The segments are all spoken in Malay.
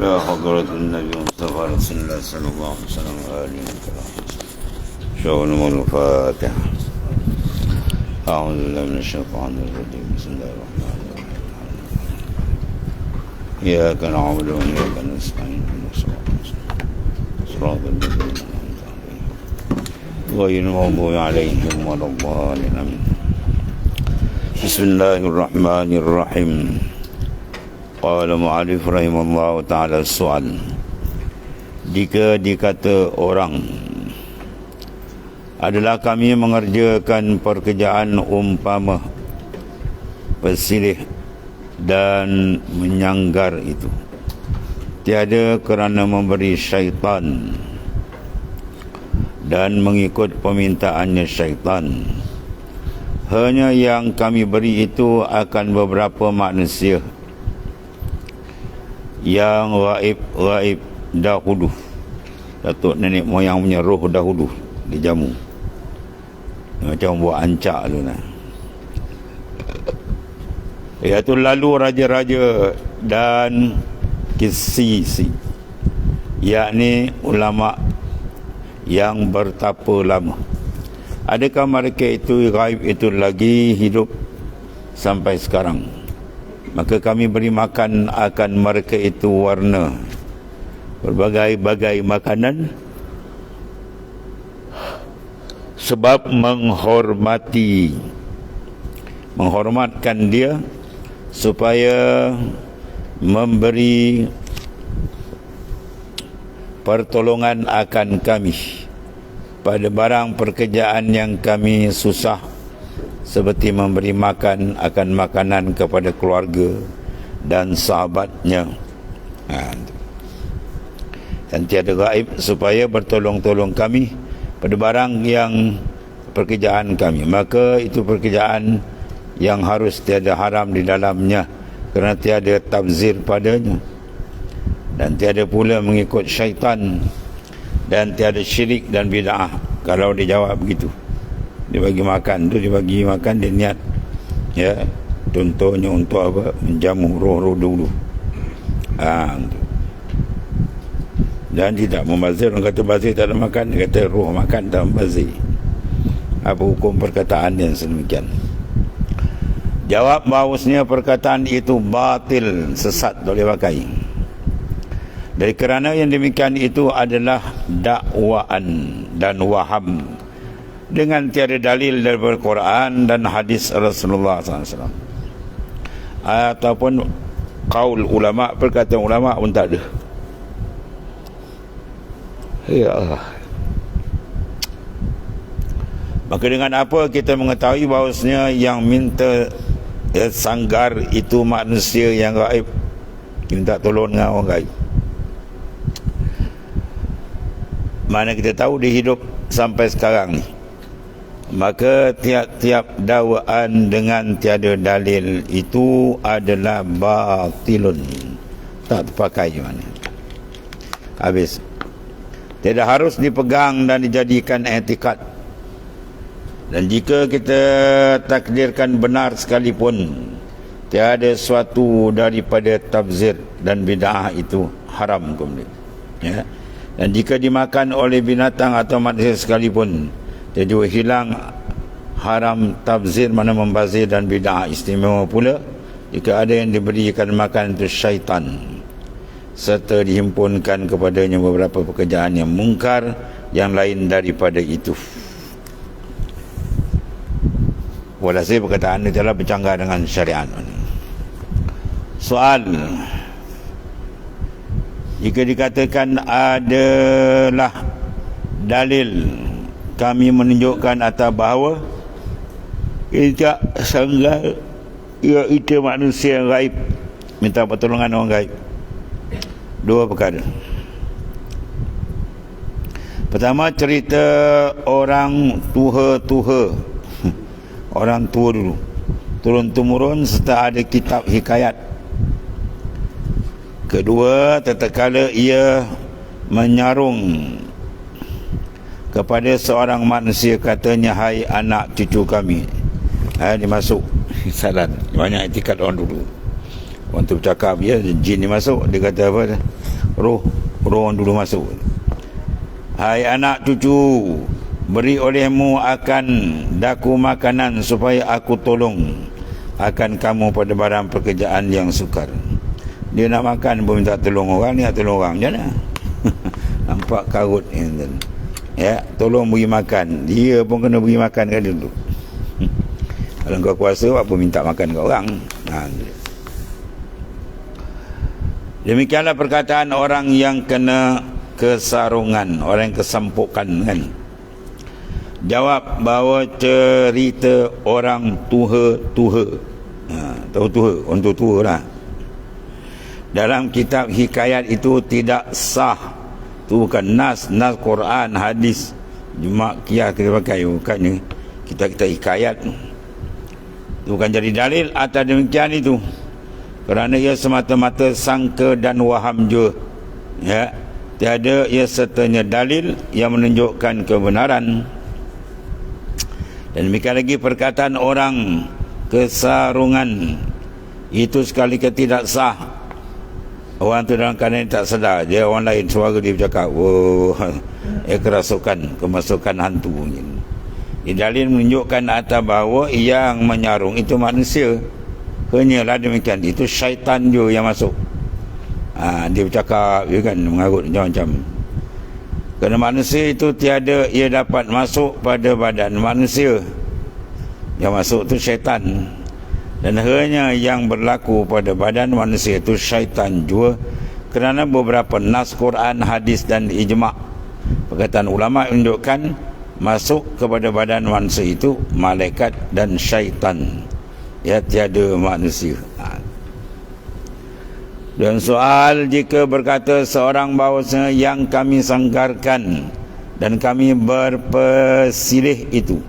لا حضرة النبي مصطفى رسول الله صلى الله عليه وسلم وآله وسلم شغل الفاتحة. أعوذ بالله من الشيطان الرجيم. بسم الله الرحمن الرحيم. إياك نعبد وإياك نستعين. صراط الذين أنعمت عليهم. غير المغضوب عليهم ولا الضالين. بسم الله الرحمن الرحيم. Qala mu'alif rahimahullah ta'ala soal Jika dikata orang Adalah kami mengerjakan pekerjaan umpama Persilih dan menyanggar itu. Tiada kerana memberi syaitan Dan mengikut permintaannya syaitan. Hanya yang kami beri itu akan beberapa manusia yang raib-raib dahulu Datuk nenek moyang punya roh dahulu dijamu. Macam buat ancak tu lah iaitu lalu raja-raja dan kisi-si yakni ulama yang bertapa lama. Adakah mereka itu raib itu lagi hidup sampai sekarang maka kami beri makan akan mereka itu warna. Berbagai-bagai makanan. Sebab menghormati. Menghormatkan dia supaya memberi pertolongan akan kami. Pada barang pekerjaan yang kami susah seperti memberi makan akan makanan kepada keluarga dan sahabatnya. Ha, dan tiada gaib supaya bertolong-tolong kami pada barang yang pekerjaan kami. Maka itu pekerjaan yang harus tiada haram di dalamnya kerana tiada tabzir padanya. Dan tiada pula mengikut syaitan dan tiada syirik dan bid'ah kalau dijawab begitu dia bagi makan tu dia bagi makan dia niat. Ya contohnya untuk apa? Menjamu roh-roh dulu. Ha, dan tidak membazir orang kata bazir tak ada makan dia kata roh makan tak membazir. Apa hukum perkataan yang sedemikian? Jawab bahawasanya perkataan itu batil sesat boleh pakai. Dari kerana yang demikian itu adalah dakwaan dan waham dengan tiada dalil dari Al-Quran dan hadis Rasulullah SAW ataupun kaul ulama perkataan ulama pun tak ada. Ya Allah. Maka dengan apa kita mengetahui bahawasanya yang minta ya, sanggar itu manusia yang gaib? Minta tolong dengan orang gaib. Mana kita tahu dia hidup sampai sekarang ni maka tiap-tiap dakwaan dengan tiada dalil itu adalah batilun. Tak terpakai mana. Habis. Tidak harus dipegang dan dijadikan etikad dan jika kita takdirkan benar sekalipun tiada suatu daripada tabzir dan bid'ah itu haram. Kemudian ya. Dan jika dimakan oleh binatang atau manusia sekalipun jadi hilang haram tabzir mana membazir dan bid'ah istimewa pula. Jika ada yang diberikan makan itu syaitan. Serta dihimpunkan kepadanya beberapa pekerjaan yang mungkar yang lain daripada itu. Walhasil perkataan itu adalah bercanggah dengan syariat. Soal. Jika dikatakan adalah dalil kami menunjukkan atas bahawa kita sanggal ia itu manusia yang gaib. Minta pertolongan orang gaib. Dua perkara. Pertama cerita orang tuha-tuha. Orang tua dulu. Turun-temurun serta ada kitab hikayat. Kedua tatkala ia menyarung kepada seorang manusia katanya hai anak cucu kami. Ha, dia masuk. Salan banyak etikat orang dulu. Orang tu bercakap ya jin ni masuk. Dia kata apa roh roh orang dulu masuk. Hai anak cucu beri olehmu akan daku makanan supaya aku tolong akan kamu pada barang pekerjaan yang sukar. Dia nak makan pun minta tolong orang ni nak tolong orang. Macam mana? Nampak karut ni ya tolong beri makan. Dia pun kena beri makan kan dulu. Kalau kau kuasa apa minta makan ke orang. Ha, demikianlah perkataan orang yang kena kesarungan orang yang kesampukan kan? Jawab bahawa cerita orang tuha-tuha. Ha, tahu tuha? Orang tuha lah. Dalam kitab hikayat itu tidak sah itu bukan nas nas Quran hadis. Cuma kia kita pakai bukannya kita kita hikayat itu bukan jadi dalil atas demikian itu. Kerana ia semata-mata sangka dan waham je. Ya tiada ia sertanya dalil yang menunjukkan kebenaran. Dan demikian lagi perkataan orang kesarungan. Itu sekali ke tidak sah Orang tu dalam keadaan tak sedar Dia orang lain suara dia bercakap Oh eh, Kerasukan Kemasukan hantu Ini dalil menunjukkan atas bahawa Yang menyarung itu manusia. Hanyalah demikian Itu syaitan je yang masuk. Ha, Dia bercakap dia kan Mengarut macam-macam. Kerana manusia itu tiada Ia dapat masuk pada badan manusia. Yang masuk tu syaitan dan hanya yang berlaku pada badan manusia itu syaitan juga kerana beberapa nas Quran, hadis dan ijma' perkataan ulama menunjukkan masuk kepada badan manusia itu malaikat dan syaitan. Ya tiada manusia. Ha. dan soal jika berkata seorang bahawa yang kami sangkarkan dan kami berpesilih itu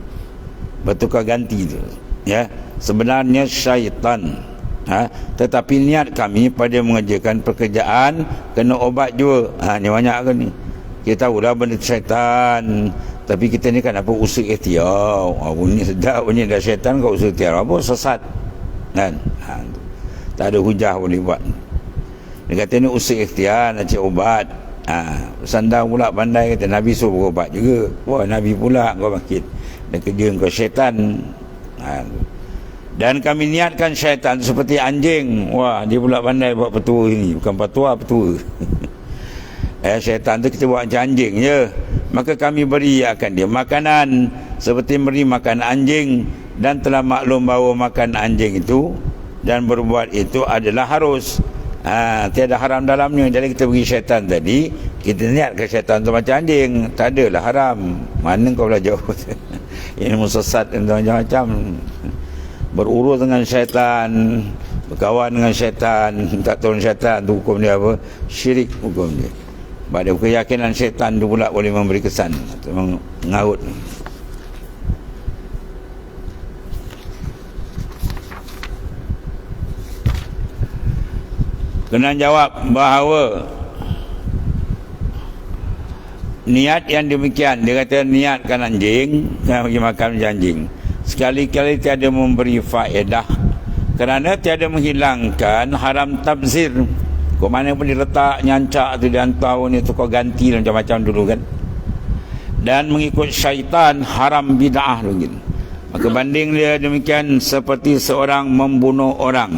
bertukar ganti itu ya sebenarnya syaitan ha? tetapi niat kami pada mengerjakan pekerjaan kena obat juga. Ha, ni banyak ke ni. Kita tahu dah benda syaitan. Tapi kita ni kan apa usul ikhtiar. Ha, bunyi sedap bunyi dah syaitan kau usul ikhtiar. Apa? Sesat. Kan? Ha, tak ada hujah boleh buat. Dia kata ni usul ikhtiar nak cek obat. Ha, sandang pula pandai kata. Nabi suruh berobat juga. Wah Nabi pula kau bangkit. Dan kerja kau syaitan. Ha, dan kami niatkan syaitan seperti anjing. Wah dia pula pandai buat petua ini bukan petua petua. Eh syaitan tu kita buat macam anjing je. Maka kami beri akan dia makanan seperti beri makan anjing. Dan telah maklum bahawa makan anjing itu dan berbuat itu adalah harus. Ha, tiada haram dalamnya. Jadi kita beri syaitan tadi kita niat ke syaitan tu macam anjing. Tak adalah haram. Mana kau belajar? Ini musasat macam-macam berurus dengan syaitan berkawan dengan syaitan tak tahu syaitan tu hukum dia apa? Syirik hukum dia. Pada keyakinan syaitan tu pula boleh memberi kesan atau mengarut. Kena jawab bahawa niat yang demikian dia kata niatkan anjing kena bagi makan anjing sekali-kali tiada memberi faedah. Kerana tiada menghilangkan haram tabzir. Kau mana pun diletak nyancak tu dan tahu ni tu kau ganti macam-macam dulu kan. Dan mengikut syaitan haram bid'ah mungkin maka banding dia demikian seperti seorang membunuh orang.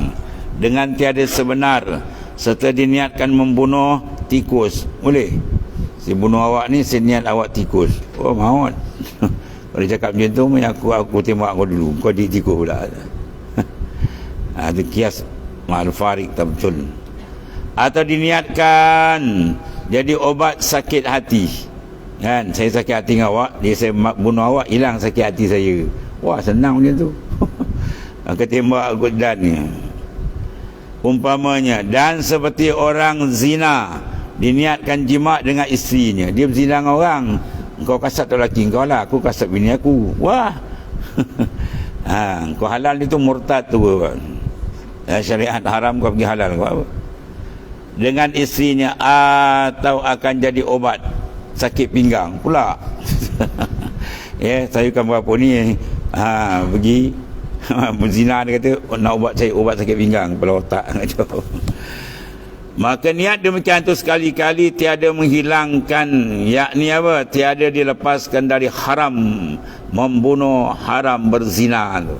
Dengan tiada sebenar serta diniatkan membunuh tikus. Boleh? Si bunuh awak ni si niat awak tikus. Oh maut Kalau cakap macam tu aku, aku tembak kau dulu. Kau ditiku pula. Ha, Itu kias Ma'al farik tak betul. Atau diniatkan Jadi obat sakit hati. Kan? Saya sakit hati dengan awak Dia saya bunuh awak Hilang sakit hati saya. Wah senang macam tu. Aku tembak aku dan ni. Umpamanya Dan seperti orang zina Diniatkan jimat dengan isterinya Dia berzina dengan orang kau kasat tu lelaki kau lah aku kasat bini aku. Wah. Ha, kau halal itu murtad tu ya, syariat haram kau pergi halal kau apa? Dengan istrinya atau akan jadi obat sakit pinggang pula. Ya saya kan berapa ni? Ha, pergi. Zina dia kata nak ubat saya ubat sakit pinggang kepala otak Maka niat demikian tu sekali-kali tiada menghilangkan yakni apa? Tiada dilepaskan dari haram membunuh haram berzina tu.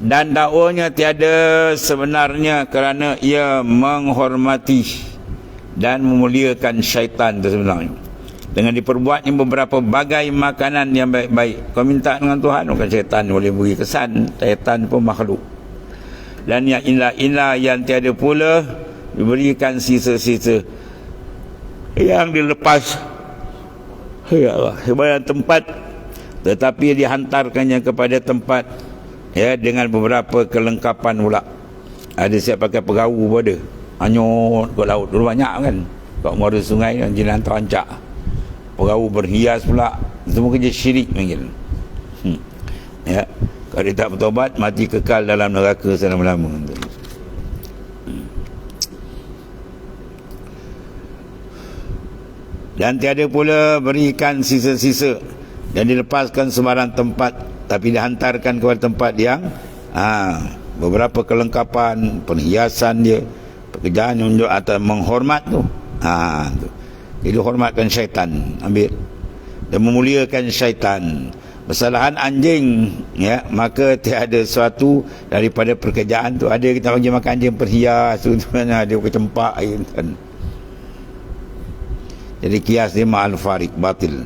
Dan dakwanya tiada sebenarnya kerana ia menghormati dan memuliakan syaitan tu sebenarnya. Dengan diperbuatnya beberapa bagai makanan yang baik-baik. Kau minta dengan Tuhan, bukan syaitan boleh beri kesan. Syaitan pun makhluk. Dan yang inilah-inilah yang tiada pula diberikan sisa-sisa. Yang dilepas ya Allah sebanyak tempat. Tetapi dihantarkannya kepada tempat ya dengan beberapa kelengkapan pula. Ada siap pakai perahu pun ada. Hanyut ke laut. Dulu banyak kan. Kat muara sungai dan jinan terancak. Perahu berhias pula. Semua kerja syirik mungkin hmm. ya kalau dia tak bertobat mati kekal dalam neraka selama-lama dan tiada pula berikan sisa-sisa dan dilepaskan sembarang tempat tapi dihantarkan kepada tempat yang ha, beberapa kelengkapan perhiasan dia pekerjaan untuk atau menghormat tu. Ha, tu. Jadi hormatkan syaitan ambil. Dan memuliakan syaitan. Kesalahan anjing ya maka tiada sesuatu daripada pekerjaan tu. Ada kita bagi makan anjing perhias tu mana dia kecempak kan jadi kias dia ma'al farik batil.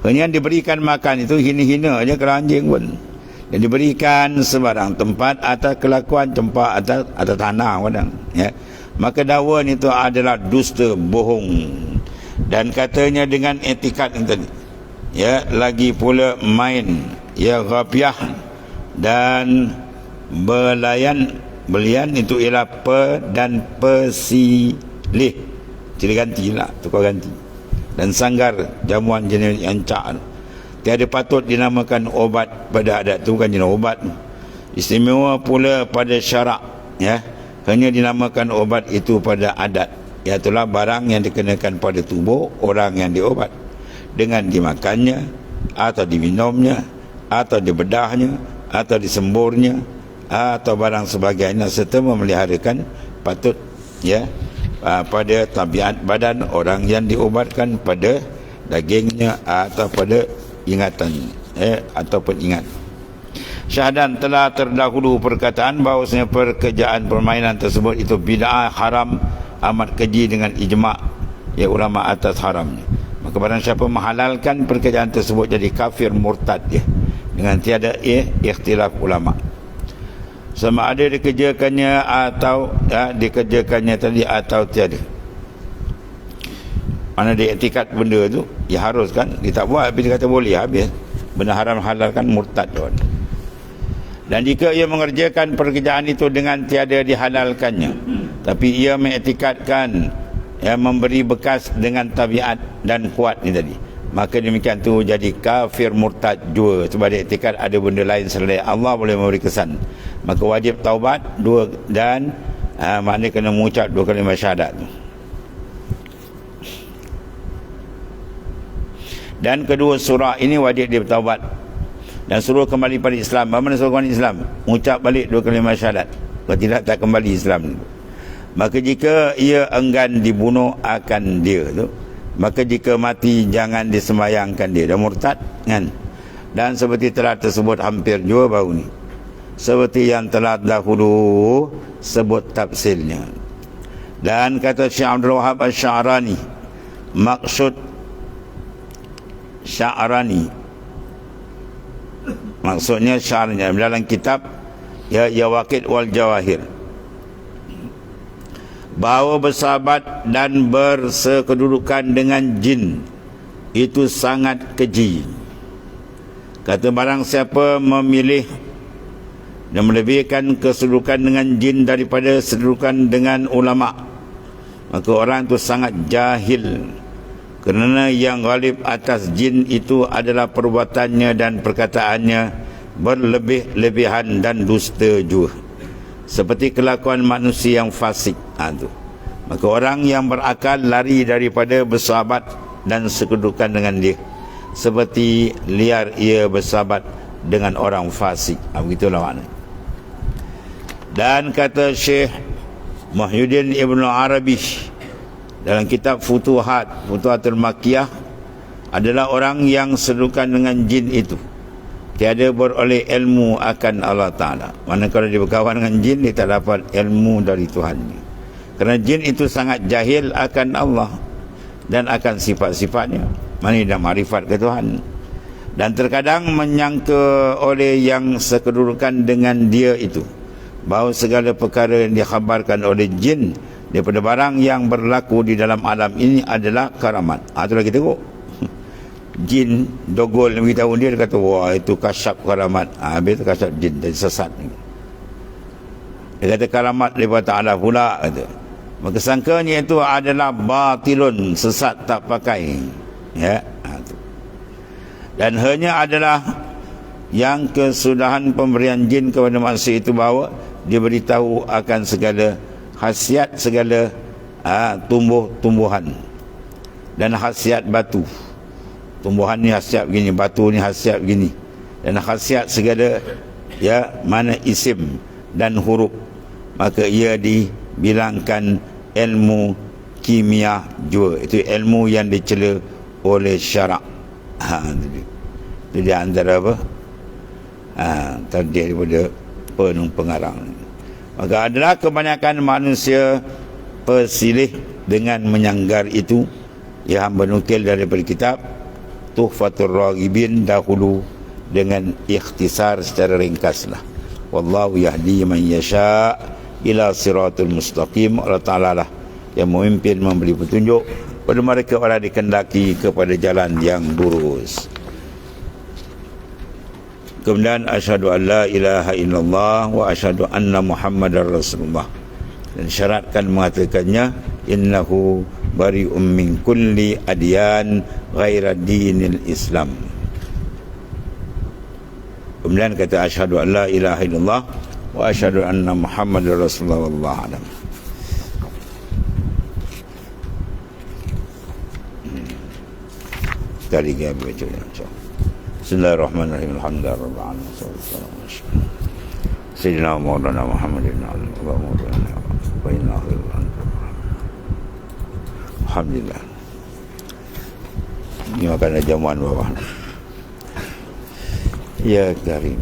Hanya diberikan makan itu hina-hina aja kerana anjing pun. Dan diberikan sebarang tempat atas kelakuan cempak atas, atas tanah kadang. Ya. Maka dakwa itu adalah dusta bohong. Dan katanya dengan etikat yang tadi. Ya, lagi pula main ya ghafiah dan belayan belian itu ialah pe dan pesilih Ciri ganti lah Tukar ganti. Dan sanggar Jamuan jenis yang cak Tiada patut dinamakan obat pada adat tu Bukan jenis obat Istimewa pula pada syarak Ya. Hanya dinamakan obat itu pada adat. Iaitulah barang yang dikenakan pada tubuh Orang yang diobat. Dengan dimakannya Atau diminumnya Atau dibedahnya Atau disemburnya Atau barang sebagainya Serta memeliharakan Patut Ya uh, pada tabiat badan orang yang diobatkan pada dagingnya atau pada ingatan eh, ataupun ingat. Syahadan telah terdahulu perkataan bahawasanya pekerjaan permainan tersebut itu bid'ah haram amat keji dengan ijma' ya ulama atas haramnya. Maka barang siapa menghalalkan pekerjaan tersebut jadi kafir murtad ya dengan tiada eh, ikhtilaf ulama' sama ada dikerjakannya atau ya, dikerjakannya tadi atau tiada. Mana dia etikat benda tu? Ya harus kan? Dia tak buat tapi dia kata boleh habis. Benda haram halal kan murtad tuan dan jika ia mengerjakan pekerjaan itu dengan tiada dihalalkannya tapi ia mengetikatkan yang memberi bekas dengan tabiat dan kuat ni tadi. Maka demikian tu jadi kafir murtad juga sebab dia etikat ada benda lain selain Allah boleh memberi kesan maka wajib taubat dua dan uh, maknanya kena mengucap dua kalimah syahadat tu. Dan kedua surah ini wajib dia bertaubat. Dan suruh kembali pada Islam. Bagaimana suruh kembali Islam? Mengucap balik dua kalimah syahadat. Kalau tidak tak kembali Islam. Maka jika ia enggan dibunuh akan dia tu. Maka jika mati jangan disemayangkan dia. Dah murtad kan? Dan seperti telah tersebut hampir juga baru ni seperti yang telah dahulu sebut tafsirnya. Dan kata Syekh Abdul Wahab Asy-Sya'rani maksud Sya'rani maksudnya syarnya dalam kitab ya ya wal jawahir. Bahawa bersahabat dan bersekedudukan dengan jin itu sangat keji. Kata barang siapa memilih dan melebihkan kesedudukan dengan jin daripada sedudukan dengan ulama. Maka orang itu sangat jahil kerana yang galib atas jin itu adalah perbuatannya dan perkataannya berlebih-lebihan dan dusta juga. Seperti kelakuan manusia yang fasik. Ha, itu. maka orang yang berakal lari daripada bersahabat dan sekedudukan dengan dia. Seperti liar ia bersahabat dengan orang fasik. Ha, begitulah makna dan kata Syekh Muhyiddin Ibn Arabi dalam kitab Futuhat Futuhatul Makiyah adalah orang yang sedukan dengan jin itu. Tiada beroleh ilmu akan Allah Ta'ala. Mana kalau dia berkawan dengan jin dia tak dapat ilmu dari Tuhan kerana jin itu sangat jahil akan Allah dan akan sifat-sifatnya. Mana dia marifat ke Tuhan? Dan terkadang menyangka oleh yang sekedudukan dengan dia itu bahawa segala perkara yang dikhabarkan oleh jin daripada barang yang berlaku di dalam alam ini adalah karamat. Ha, itulah kita tengok. Jin dogol yang beritahu dia, dia kata, wah itu kasyap karamat. Ha, habis itu kasyap jin, dan sesat. Dia kata karamat daripada Ta'ala pula. Kata. Maka sangkanya itu adalah batilun, sesat tak pakai. Ya, ha, itu. Dan hanya adalah yang kesudahan pemberian jin kepada manusia itu bahawa dia beritahu akan segala khasiat segala ha, tumbuh-tumbuhan dan khasiat batu. Tumbuhan ni khasiat begini batu ni khasiat begini. Dan khasiat segala ya mana isim dan huruf. Maka ia dibilangkan ilmu kimia jua. Itu ilmu yang dicela oleh syarak. Ha, itu, itu dia antara apa? Ha, terdiri daripada penung pengarang Maka adalah kebanyakan manusia persilih dengan menyanggar itu yang menukil daripada kitab Tuhfatul Raghibin dahulu dengan ikhtisar secara ringkaslah. Wallahu yahdi man yasha ila siratul mustaqim. Allah Ta'ala lah yang memimpin memberi petunjuk pada mereka orang dikendaki kepada jalan yang lurus. Kemudian asyhadu an la ilaha illallah wa asyhadu anna muhammadar rasulullah. Dan syaratkan mengatakannya innahu bari'um min kulli adyan ghaira dinil islam. Kemudian kata asyhadu an la ilaha illallah wa asyhadu anna muhammadar rasulullah wallahu alam. Tadi dia baca insya-Allah. بسم الله الرحمن الرحيم. الحمد لله رب العالمين. والصلاة والسلام على سيدنا مولانا محمد بن عبد الله مولانا وإن آخر الحمد لله. ini makan jamuan bawah ya karim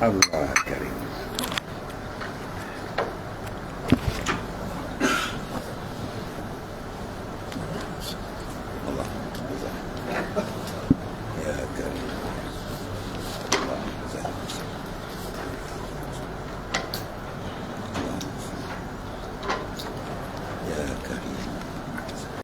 Allah Karim.